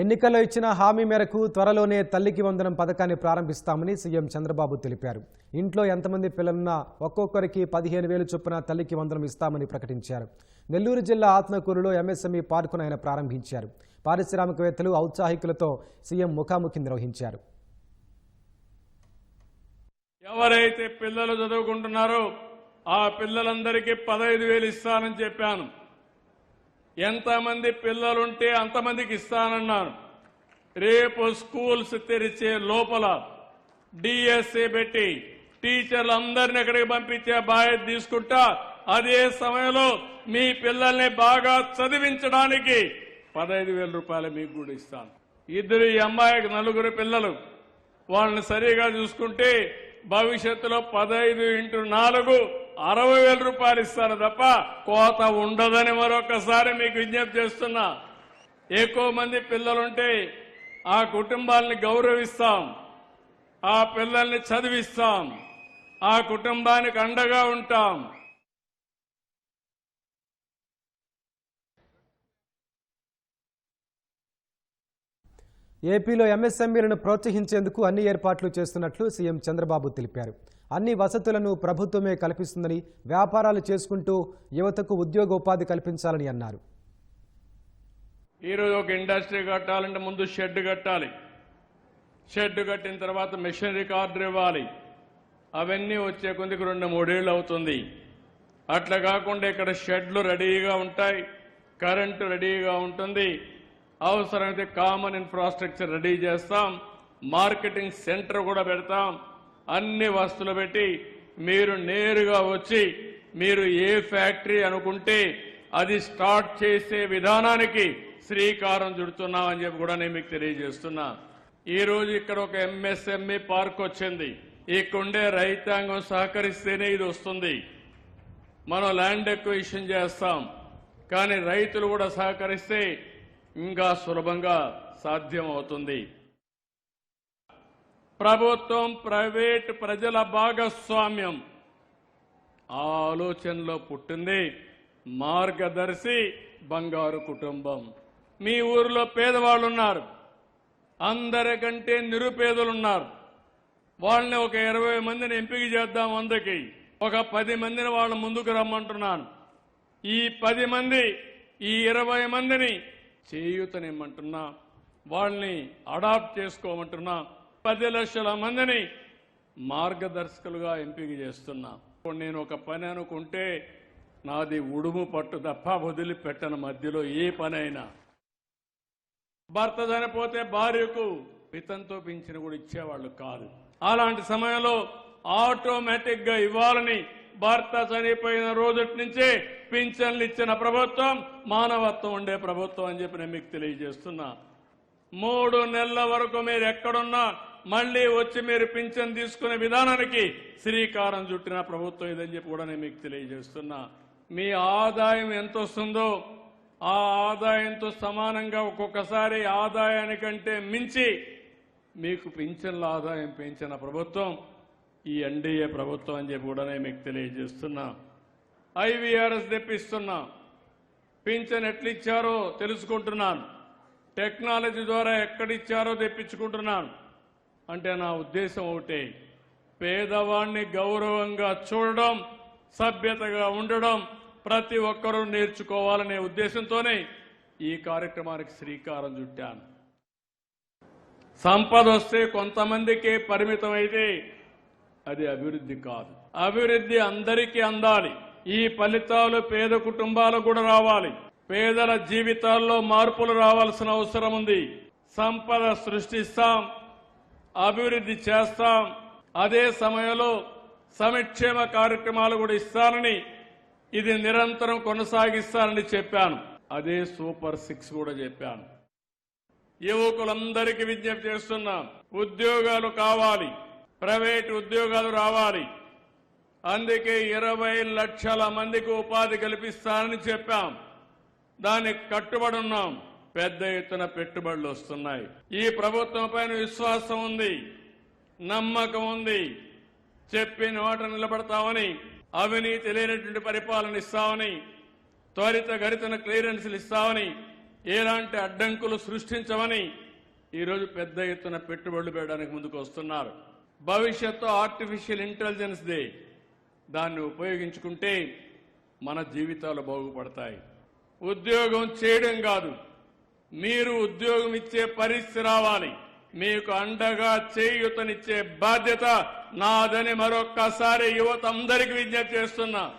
ఎన్నికల్లో ఇచ్చిన హామీ మేరకు త్వరలోనే తల్లికి వందనం పథకాన్ని ప్రారంభిస్తామని సీఎం చంద్రబాబు తెలిపారు. ఇంట్లో ఎంతమంది పిల్లలున్నా ఒక్కొక్కరికి పదిహేను వేలు చొప్పున తల్లికి వందనం ఇస్తామని ప్రకటించారు. నెల్లూరు జిల్లా ఆత్మకూరులో ఎంఎస్ఎంఈ పార్కును ఆయన ప్రారంభించారు. పారిశ్రామికవేత్తలు ఔత్సాహికులతో సీఎం ముఖాముఖి నిర్వహించారు. ఎవరైతే పిల్లలు చదువుకుంటున్నారో ఆ పిల్లలందరికీ పదహైదు వేలు ఇస్తానని చెప్పాను. ఎంతమంది పిల్లలుంటే అంతమందికి ఇస్తానన్నాను. రేపు స్కూల్స్ తెరిచే లోపల డిఎస్సి పెట్టి టీచర్లందరిని ఎక్కడికి పంపించే బాధ్యత తీసుకుంటా అదే సమయంలో మీ పిల్లల్ని బాగా చదివించడానికి పదహైదు వేల రూపాయలు మీకు కూడా ఇస్తాను. ఇద్దరు ఈ అమ్మాయికి నలుగురు పిల్లలు. వాళ్ళని సరిగా చూసుకుంటే భవిష్యత్తులో పదహైదు ఇంటూ నాలుగు అరవై వేల రూపాయలు ఇస్తారు తప్ప కోత ఉండదని మరొకసారి మీకు విజ్ఞప్తి చేస్తున్నా. ఎక్కువ మంది పిల్లలుంటే ఆ కుటుంబాలని గౌరవిస్తాం. ఆ పిల్లల్ని చదివిస్తాం. ఆ కుటుంబానికి అండగా ఉంటాం. ఏపీలో ఎంఎస్ఎంఈలను ప్రోత్సహించేందుకు అన్ని ఏర్పాట్లు చేస్తున్నట్లు సీఎం చంద్రబాబు తెలిపారు. అన్ని వసతులను ప్రభుత్వమే కల్పిస్తుందని వ్యాపారాలు చేసుకుంటూ యువతకు ఉద్యోగోపాధి కల్పించాలని అన్నారు. ఈరోజు ఒక ఇండస్ట్రీ కట్టాలంటే ముందు షెడ్ కట్టాలి. షెడ్ కట్టిన తర్వాత మెషినరీ కార్డు ఇవ్వాలి. అవన్నీ వచ్చే కొద్దికి రెండు మూడేళ్ళు అవుతుంది. అట్లా కాకుండా ఇక్కడ షెడ్లు రెడీగా ఉంటాయి. కరెంటు రెడీగా ఉంటుంది. అవసరమైతే కామన్ ఇన్ఫ్రాస్ట్రక్చర్ రెడీ చేస్తాం. మార్కెటింగ్ సెంటర్ కూడా పెడతాం. అన్ని వస్తువులు పెట్టి మీరు నేరుగా వచ్చి మీరు ఏ ఫ్యాక్టరీ అనుకుంటే అది స్టార్ట్ చేసే విధానానికి శ్రీకారం చుడుతున్నామని చెప్పి కూడా నేను మీకు తెలియజేస్తున్నా. ఈరోజు ఇక్కడ ఒక ఎంఎస్ఎంఈ పార్క్ వచ్చింది. ఇక్కడుండే రైతాంగం సహకరిస్తేనే ఇది వస్తుంది. మనం ల్యాండ్ ఎక్వేషన్ చేస్తాం. కానీ రైతులు కూడా సహకరిస్తే ఇంకా సులభంగా సాధ్యం అవుతుంది ప్రభుత్వం ప్రైవేట్ ప్రజల భాగస్వామ్యం. ఆ ఆలోచనలో పుట్టింది మార్గదర్శి బంగారు కుటుంబం. మీ ఊరిలో పేదవాళ్ళు ఉన్నారు అందరికంటే నిరుపేదలున్నారు. వాళ్ళని ఒక ఇరవై మందిని ఎంపిక చేద్దాం అందుకి. ఒక పది మందిని వాళ్ళ ముందుకు రమ్మంటున్నాను. ఈ పది మంది ఈ ఇరవై మందిని చేయూతనిమ్మంటున్నా. వాళ్ళని అడాప్ట్ చేసుకోమంటున్నా. పది లక్షల మందిని మార్గదర్శకులుగా ఎంపిక చేస్తున్నాం. నేను ఒక పని అనుకుంటే నాది ఉడుము పట్టు తప్ప వదిలిపెట్టను మధ్యలో ఏ పనైనా. భర్త చనిపోతే భార్యకు పితంతో పింఛను కూడా ఇచ్చేవాళ్ళు కాదు. అలాంటి సమయంలో ఆటోమేటిక్గా ఇవ్వాలని భర్త చనిపోయిన రోజుటి నుంచే పింఛన్లు ఇచ్చిన ప్రభుత్వం మానవత్వం ఉండే ప్రభుత్వం అని చెప్పి నేను మీకు తెలియజేస్తున్నా. మూడు నెలల వరకు మీరు ఎక్కడున్నా మళ్ళీ వచ్చి మీరు పింఛన్ తీసుకునే విధానానికి శ్రీకారం చుట్టిన ప్రభుత్వం ఇదని చెప్పి కూడా నేను మీకు తెలియజేస్తున్నా. మీ ఆదాయం ఎంత వస్తుందో ఆ ఆదాయంతో సమానంగా ఒక్కొక్కసారి ఆదాయానికంటే మించి మీకు పింఛన్ల ఆదాయం పెంచిన ప్రభుత్వం ఈ ఎన్డీఏ ప్రభుత్వం అని చెప్పి కూడా నేను మీకు తెలియజేస్తున్నా. ఐవీఆర్ఎస్ తెప్పిస్తున్నా. పింఛన్ ఎట్లిచ్చారో తెలుసుకుంటున్నాను. టెక్నాలజీ ద్వారా ఎక్కడిచ్చారో తెప్పించుకుంటున్నాను. అంటే నా ఉద్దేశం ఒకటే. పేదవాణ్ణి గౌరవంగా చూడడం సభ్యతగా ఉండడం ప్రతి ఒక్కరూ నేర్చుకోవాలనే ఉద్దేశంతోనే ఈ కార్యక్రమానికి శ్రీకారం చుట్టాను. సంపద వస్తే కొంతమందికే పరిమితం అయితే అది అభివృద్ధి కాదు. అభివృద్ధి అందరికీ అందాలి. ఈ ఫలితాలు పేద కుటుంబాలకు కూడా రావాలి. పేదల జీవితాల్లో మార్పులు రావాల్సిన అవసరం ఉంది. సంపద సృష్టిస్తాం అభివృద్ధి చేస్తాం. అదే సమయంలో సంక్షేమ కార్యక్రమాలు కూడా ఇస్తానని ఇది నిరంతరం కొనసాగిస్తానని చెప్పాను. అదే సూపర్ సిక్స్ కూడా చెప్పాను. యువకులందరికీ విజ్ఞప్తి చేస్తున్నాం ఉద్యోగాలు కావాలి ప్రైవేట్ ఉద్యోగాలు రావాలి. అందుకే ఇరవై లక్షల మందికి ఉపాధి కల్పిస్తానని చెప్పాం. దానికి కట్టుబడి ఉన్నాం. పెద్ద ఎత్తున పెట్టుబడులు వస్తున్నాయి. ఈ ప్రభుత్వం పైన విశ్వాసం ఉంది నమ్మకం ఉంది. చెప్పిన వాట నిలబడతామని అవినీతి లేనటువంటి పరిపాలన ఇస్తామని త్వరిత గరితన క్లియరెన్స్లు ఇస్తామని ఎలాంటి అడ్డంకులు సృష్టించమని ఈరోజు పెద్ద ఎత్తున పెట్టుబడులు పెట్టడానికి ముందుకు వస్తున్నారు. భవిష్యత్తు ఆర్టిఫిషియల్ ఇంటెలిజెన్స్ దే. దాన్ని ఉపయోగించుకుంటే మన జీవితాలు బాగుపడతాయి. ఉద్యోగం చేయడం కాదు మీరు ఉద్యోగం ఇచ్చే పరిస్థితి రావాలి. మీకు అండగా చేయూతనిచ్చే బాధ్యత నాదని మరొక్కసారి యువత అందరికీ విజ్ఞప్తి చేస్తున్నా.